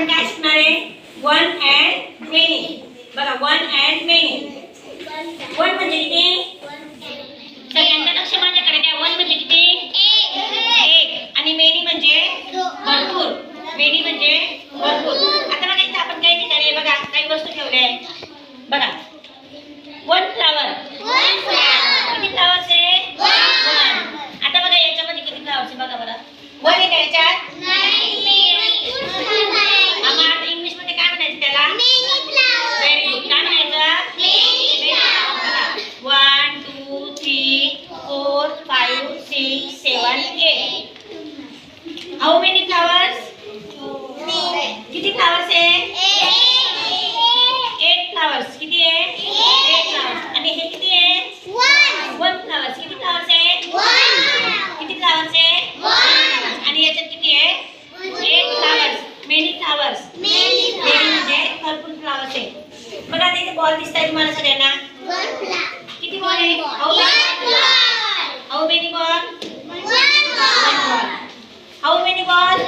आपण काय शिकणार आहे? वन अँड मेनी बघा वन अँड मेनी वन म्हणजे किती? सगळ्यांचं लक्ष माझ्याकडे द्या. वन म्हणजे किती? एक. आणि मेनी म्हणजे भरपूर. मेनी म्हणजे भरपूर आता बघा इथं आपण काही ठिकाणी आहे बघा काही वस्तू ठेवल्या आहेत बघा वन फ्लावर किती फ्लावर्स आहे वन आता बघा याच्यामध्ये किती फ्लावर्स आहे बघा बरं वन आहे का याच्यात आम्हाला आता इंग्लिशमध्ये काय म्हणायचं त्याला व्हेरी गुड काय म्हणायचं one two three four five seven eight how many flowers किती फ्लावर्स आहे? एट फ्लावर्स किती आहे? एट फ्लावर्स आणि हे किती आहे? वन फ्लावर्स किती फ्लावर्स आहे? किती फ्लावर्स आहे? आणि याच्यात किती आहे? एट फ्लावर्स मेनी फ्लावर्स म्हणजे भरपूर फ्लावर्स आहे. बघा आता इथे बॉल दिसताय तुम्हाला सगळ्यांना किती बॉल आहे how many ball how many ball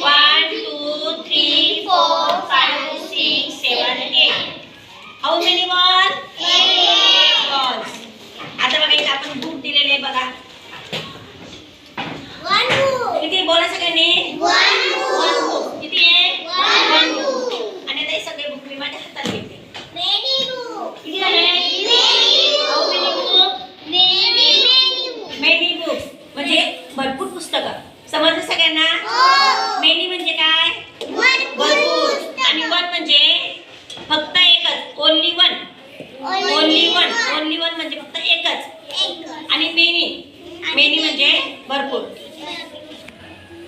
one two three four five six seven eight how many ball balls आता बघा इथे आपण बुक दिलेले आहे बघा. किती बोला सगळ्यांनी. वन बुक किती आहे? वन बुक आणि आता हे सगळे बुक मी माझ्या हातात घेते. किती झाले? How many book many book म्हणजे भरपूर पुस्तकं. समजलं सगळ्यांना? मेनी म्हणजे काय? भरपूर आणि वन म्हणजे फक्त एकच. Only one only one only one म्हणजे फक्त एकच आणि मेनी मेनी म्हणजे भरपूर.